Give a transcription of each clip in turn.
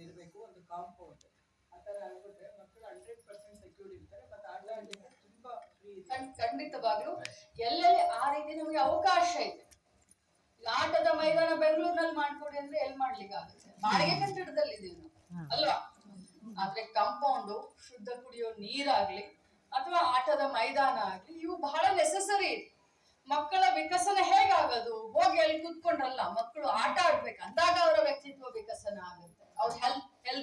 ಒಂದು ಇರಬೇಕು ಒಂದು ಕಾಂಪೌಂಡ್ ಆ ಥರ ಆಗ್ಬಿಟ್ರೆ ಮಕ್ಕಳು ಹಂಡ್ರೆಡ್ ಪರ್ಸೆಂಟ್ ಸೆಕ್ಯೂರ್ ಇರ್ತಾರೆ ಮತ್ತೆ ಆಟ ಆಡ್ಲಿಕ್ಕೆ ತುಂಬಾ ಫ್ರೀ ಇದೆ. ಖಂಡ್- ಖಂಡಿತವಾಗ್ಲೂ ಎಲ್ಲೆಲ್ಲಿ ಆ ರೀತಿ ನಮಗೆ ಅವಕಾಶ ಇದೆ. ಆಟದ ಮೈದಾನ ಬೆಂಗಳೂರಿನಲ್ಲಿ ಮಾಡ್ಕೊಡಿ ಅಂದ್ರೆ ಎಲ್ಲಿ ಮಾಡ್ಲಿಕ್ಕೆ ಆಗುತ್ತೆ? ಬಾಡಿಗೆ ಕಟ್ಟಡದಲ್ಲಿ ಇದೀವಿ ನಾವು. ಅಲ್ವಾ? ಆದ್ರೆ ಕಾಂಪೌಂಡು ಶುದ್ಧ ಕುಡಿಯೋ ನೀರಾಗ್ಲಿ ಅಥವಾ ಆಟದ ಮೈದಾನ ಆಗ್ಲಿ ಇವು ಬಹಳ ನೆಸೆಸರಿ ಇದೆ ಮಕ್ಕಳ ವಿಕಸನ ಹೇಗಾಗೋದು? ಹೋಗಿ ಅಲ್ಲಿ ಕುತ್ಕೊಂಡ್ರಲ್ಲ ಮಕ್ಕಳು ಆಟ ಆಡ್ಬೇಕು. ಅಂದಾಗ ಅವರ ವ್ಯಕ್ತಿತ್ವ ವಿಕಸನ ಆಗುತ್ತೆ ಅವ್ರು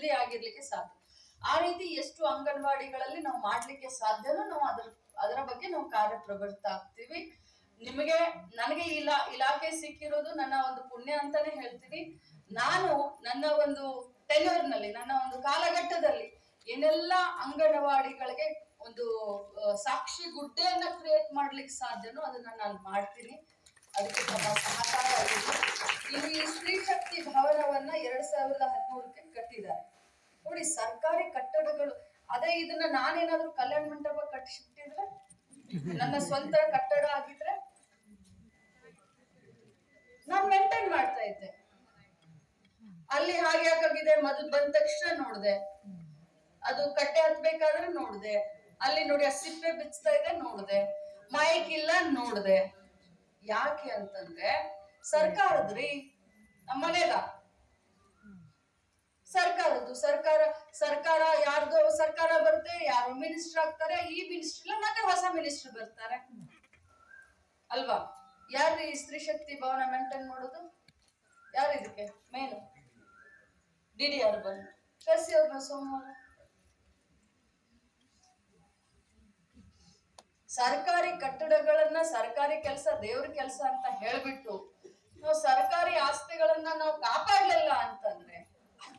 ಹೆಲ್ ಆಗಿರ್ಲಿಕ್ಕೆ ಸಾಧ್ಯ. ಆ ರೀತಿ ಎಷ್ಟು ಅಂಗನವಾಡಿಗಳಲ್ಲಿ ನಾವು ಮಾಡ್ಲಿಕ್ಕೆ ಸಾಧ್ಯನೋ ನಾವು ಅದ್ರ, ಅದರ ಬಗ್ಗೆ ನಾವು ಕಾರ್ಯಪ್ರವೃತ್ತ ಆಗ್ತೀವಿ. ನಿಮಗೆ, ನನಗೆ ಇಲಾ, ಇಲಾಖೆ ಸಿಕ್ಕಿರೋದು ನನ್ನ ಒಂದು ಪುಣ್ಯ ಅಂತಾನೆ ಹೇಳ್ತೀನಿ ನಾನು ನನ್ನ ಒಂದು ಟೆನ್ಯೂರ್ನಲ್ಲಿ ನನ್ನ ಒಂದು ಕಾಲಘಟ್ಟದಲ್ಲಿ ಏನೆಲ್ಲ ಅಂಗನವಾಡಿಗಳಿಗೆ ಒಂದು ಸಾಕ್ಷಿ ಗುಡ್ಡೆಯನ್ನ ಕ್ರಿಯೇಟ್ ಮಾಡ್ಲಿಕ್ಕೆ ಸಾಧ್ಯನೋ ಅದನ್ನ ನಾನು ಮಾಡ್ತೀನಿ. ಅದಕ್ಕೆ ತಮ್ಮ ಸಹಕಾರ ಇಲ್ಲಿ ಸ್ತ್ರೀ ಶಕ್ತಿ ಭವನವನ್ನ ಎರಡ್ ಸಾವಿರದ ಹದಿಮೂರಕ್ಕೆ ಕಟ್ಟಿದ್ದಾರೆ. ನೋಡಿ ಸರ್ಕಾರಿ ಕಟ್ಟಡಗಳು. ಅದೇ ಇದನ್ನ ನಾನೇನಾದ್ರೂ ಕಲ್ಯಾಣ ಮಂಟಪ ಕಟ್ಟಿಸಿಬಿಟ್ಟಿದ್ರೆ ನನ್ನ ಸ್ವಂತ ಕಟ್ಟಡ ಆಗಿದ್ರೆ ನಾನು ಮೇಂಟೈನ್ ಮಾಡ್ತಾ ಇದ್ದೆ. ಅಲ್ಲಿ ಹಾಗೆ ಯಾಕಾಗಿದೆ ಮದ್ ಬಂದ ತಕ್ಷಣ ನೋಡ್ದೆ. ಅದು ಕಟ್ಟೆ ಹತ್ಬೇಕಾದ್ರೆ ನೋಡ್ದೆ. ಅಲ್ಲಿ ನೋಡಿ ಆ ಸಿಪ್ಪೆ ಬಿಚ್ತಾ ಇದೆ, ನೋಡ್ದೆ. ಮೈಕ್ ಇಲ್ಲ, ನೋಡ್ದೆ. ಯಾಕೆ ಅಂತಂದ್ರೆ ಸರ್ಕಾರದ್ರಿ, ನಮ್ಮ ಮನೇದ ಸರ್ಕಾರದ್ದು ಸರ್ಕಾರ ಸರ್ಕಾರ ಯಾರ್ದೋ ಸರ್ಕಾರ ಬರುತ್ತೆ, ಯಾರು ಮಿನಿಸ್ಟರ್ ಆಗ್ತಾರೆ, ಈ ಮಿನಿಸ್ಟರ್ ಮತ್ತೆ ಹೊಸ ಮಿನಿಸ್ಟರ್ ಬರ್ತಾರೆ. ಅಲ್ವಾ? ಯಾರು ಈ ಸ್ತ್ರೀ ಶಕ್ತಿ ಭವನ ಮೇಂಟೈನ್ ಮಾಡೋದು? ಯಾರು ಇದಕ್ಕೆ? ಮೇನ್? ಡಿ ಡಿ ಆರ್ ಬಂದು. ಕಸಿ ಅವ್ರನ್ನ ಸೋಮವಾರ. ಸರ್ಕಾರಿ ಕಟ್ಟಡಗಳನ್ನ ಸರ್ಕಾರಿ ಕೆಲಸ, ದೇವ್ರ ಕೆಲಸ ಅಂತ ಹೇಳ್ಬಿಟ್ಟು, ನಾವು ಸರ್ಕಾರಿ ಆಸ್ತಿಗಳನ್ನ ನಾವು ಕಾಪಾಡ್ಲಿಲ್ಲ ಅಂತಂದ್ರೆ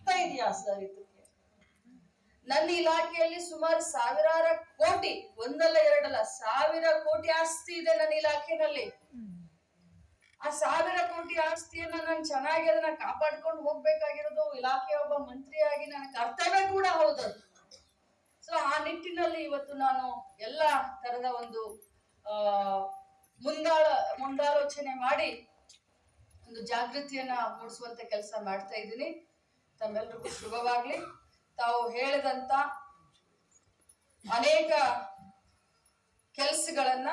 ಅರ್ಥ ಇದೆಯಾ ಸರ್ ಇದಕ್ಕೆ? ನನ್ನ ಇಲಾಖೆಯಲ್ಲಿ ಸುಮಾರು ಸಾವಿರಾರ ಕೋಟಿ, ಒಂದಲ್ಲ ಎರಡಲ್ಲ, ಸಾವಿರ ಕೋಟಿ ಆಸ್ತಿ ಇದೆ ನನ್ನ ಇಲಾಖೆನಲ್ಲಿ. ಆ ಸಾವಿರ ಕೋಟಿ ಆಸ್ತಿಯನ್ನ ನಾನು ಚೆನ್ನಾಗಿ ಅದನ್ನ ಕಾಪಾಡ್ಕೊಂಡು ಹೋಗ್ಬೇಕಾಗಿರೋದು ಇಲಾಖೆಯ ಒಬ್ಬ ಮಂತ್ರಿಯಾಗಿ ನನ್ನ ಕರ್ತವ್ಯ ಕೂಡ ಹೌದು. ಸೊ ಆ ನಿಟ್ಟಿನಲ್ಲಿ ಇವತ್ತು ನಾನು ಎಲ್ಲ ತರದ ಒಂದು ಮುಂದಾಳ, ಮುಂದಾಲೋಚನೆ ಮಾಡಿ ಒಂದು ಜಾಗೃತಿಯನ್ನ ಮೂಡಿಸುವಂತ ಕೆಲಸ ಮಾಡ್ತಾ ಇದ್ದೀನಿ. ತಮ್ಮೆಲ್ರಿಗೂ ಶುಭವಾಗ್ಲಿ. ತಾವು ಹೇಳಿದಂತ ಅನೇಕ ಕೆಲಸಗಳನ್ನ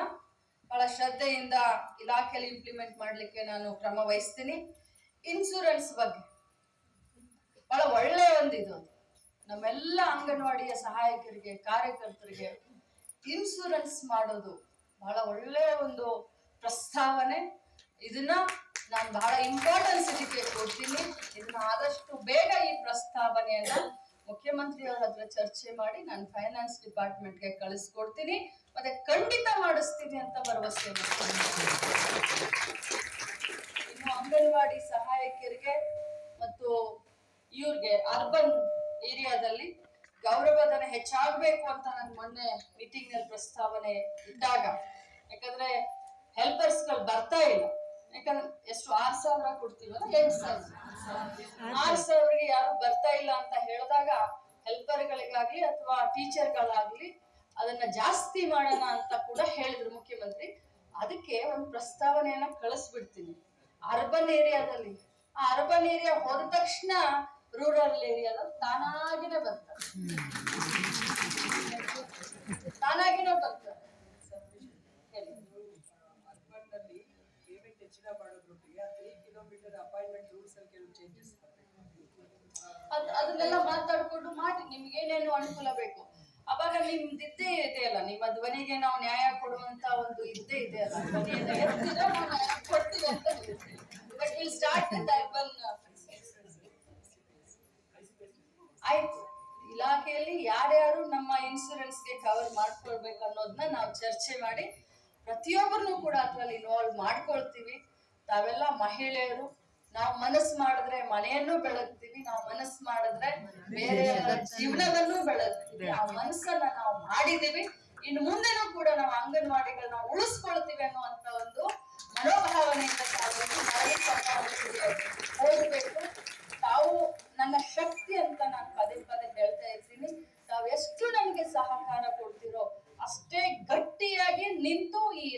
ಬಹಳ ಶ್ರದ್ಧೆಯಿಂದ ಇಲಾಖೆಯಲ್ಲಿ ಇಂಪ್ಲಿಮೆಂಟ್ ಮಾಡಲಿಕ್ಕೆ ನಾನು ಕ್ರಮ ವಹಿಸ್ತೀನಿ. ಇನ್ಸೂರೆನ್ಸ್ ಬಗ್ಗೆ ಬಹಳ ಒಳ್ಳೆಯ ಒಂದು ಇದು ನಮ್ಮೆಲ್ಲ ಅಂಗನವಾಡಿಯ ಸಹಾಯಕರಿಗೆ, ಕಾರ್ಯಕರ್ತರಿಗೆ ಇನ್ಸೂರೆನ್ಸ್ ಮಾಡೋದು ಬಹಳ ಒಳ್ಳೆಯ ಒಂದು ಪ್ರಸ್ತಾವನೆ. ಇದನ್ನ ನಾನು ಬಹಳ ಇಂಪಾರ್ಟೆನ್ಸ್ ಇದಕ್ಕೆ ಕೊಡ್ತೀನಿ ಇದನ್ನ ಆದಷ್ಟು ಬೇಗ ಈ ಪ್ರಸ್ತಾವನೆಯನ್ನ ಮುಖ್ಯಮಂತ್ರಿಯವರ ಹತ್ರ ಚರ್ಚೆ ಮಾಡಿ ನಾನು ಫೈನಾನ್ಸ್ ಡಿಪಾರ್ಟ್ಮೆಂಟ್ಗೆ ಕಳಿಸ್ಕೊಡ್ತೀನಿ. ಮತ್ತೆ ಖಂಡಿತ ಮಾಡಿಸ್ತೀನಿ ಅಂತ ಭರವಸೆ ಇನ್ನು ಅಂಗನವಾಡಿ ಸಹಾಯಕರಿಗೆ ಮತ್ತು ಇವ್ರಿಗೆ ಅರ್ಬನ್ ಏರಿಯಾದಲ್ಲಿ ಗೌರವಧನ ಹೆಚ್ಚಾಗಬೇಕು ಅಂತ ನಾನು ಮೊನ್ನೆ ಮೀಟಿಂಗ್ನಲ್ಲಿ ಪ್ರಸ್ತಾವನೆ ಇದ್ದಾಗ ಯಾಕಂದ್ರೆ ಹೆಲ್ಪರ್ಸ್ಗಳು ಬರ್ತಾ ಇಲ್ಲ. ಯಾಕಂದ್ರೆ ಎಷ್ಟು ಆರ್ ಸಾವಿರ ಕೊಡ್ತೀವಲ್ಲ ಎಂಟು ಸಾವಿರ. ಆರ್ ಸಾವಿರಗೆ ಯಾರು ಬರ್ತಾ ಇಲ್ಲ ಅಂತ ಹೇಳಿದಾಗ ಹೆಲ್ಪರ್ಗಳಿಗಾಗ್ಲಿ ಅಥವಾ ಟೀಚರ್ಗಳಾಗ್ಲಿ ಅದನ್ನ ಜಾಸ್ತಿ ಮಾಡೋಣ ಅಂತ ಕೂಡ ಹೇಳಿದ್ರು ಮುಖ್ಯಮಂತ್ರಿ. ಅದಕ್ಕೆ ಒಂದು ಪ್ರಸ್ತಾವನೆಯನ್ನ ಕಳಿಸ್ಬಿಡ್ತೀನಿ. ಅರ್ಬನ್ ಏರಿಯಾದಲ್ಲಿ. ಆ ಅರ್ಬನ್ ಏರಿಯಾ ಹೋದ ತಕ್ಷಣ ರೂರಲ್ ಏರಿಯಾದಲ್ಲಿ ತಾನಾಗಿನೇ ಬರ್ತಾರೆ ತಾನಾಗಿನೇ ಬರ್ತಾರೆ ಹೇಳಿ. ಅರ್ಬನ್ನಲ್ಲಿ ಪೇಮೆಂಟ್ ಹೆಚ್ಚಿನ ಕಿಲೋಮೀಟರ್ ಅಪಾಯಿಂಟ್ಮೆಂಟ್ ರೂಲ್ಸ್ ಅಲ್ಲಿ ಕೆಲವು ಚೇಂಜಸ್ ಅದ್ ಅದನ್ನೆಲ್ಲ ಮಾತಾಡ್ಕೊಂಡು ಮಾಡಿ, ನಿಮ್ಗೆ ಏನೇನು ಅನುಕೂಲ ಬೇಕು? ಅವಾಗ ನಿಮ್ದು ಇದ್ದೇ ಇದೆ ಅಲ್ಲ, ನಿಮ್ಮ ಧ್ವನಿಗೆ ನಾವು ನ್ಯಾಯ ಕೊಡುವಂತ ಒಂದು ಇದ್ದೇ ಇದೆ ಅಲ್ಲ ಆಯ್ತು. ಇಲಾಖೆಯಲ್ಲಿ ಯಾರ್ಯಾರು ನಮ್ಮ ಇನ್ಸೂರೆನ್ಸ್ಗೆ ಕವರ್ ಮಾಡ್ಕೊಳ್ಬೇಕು ಅನ್ನೋದನ್ನ ನಾವು ಚರ್ಚೆ ಮಾಡಿ ಪ್ರತಿಯೊಬ್ಬರನ್ನು ಕೂಡ ಅದ್ರಲ್ಲಿ ಇನ್ವಾಲ್ವ್ ಮಾಡ್ಕೊಳ್ತೀವಿ. ತಾವೆಲ್ಲ ಮಹಿಳೆಯರು, ನಾವು ಮನಸ್ಸು ಮಾಡಿದ್ರೆ ಮನೆಯನ್ನು ಬೆಳಗ್ತೀವಿ, ನಾವು ಮನಸ್ಸು ಮಾಡಿದ್ರೆ ಬೇರೆ ಜೀವನವನ್ನು ಬೆಳಗ್ತೀವಿ. ಆ ಮನಸ್ಸನ್ನ ನಾವು ಮಾಡಿದೀವಿ ಇನ್ನು ಮುಂದೆನೂ ಕೂಡ ನಾವು ಅಂಗನವಾಡಿಗಳನ್ನ ಉಳಿಸ್ಕೊಳ್ತೀವಿ ಅನ್ನುವಂತ ಒಂದು ಮನೋಭಾವನೆಯಿಂದ ಸಾಧ್ಯ.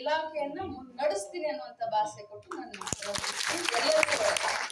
ಇಲಾಖೆಯನ್ನ ಮುನ್ನಡೆಸ್ತೀನಿ ಅನ್ನುವಂತ ಭಾಷೆ ಕೊಟ್ಟು ನಾನು ಎಲ್ಲರಿಗೂ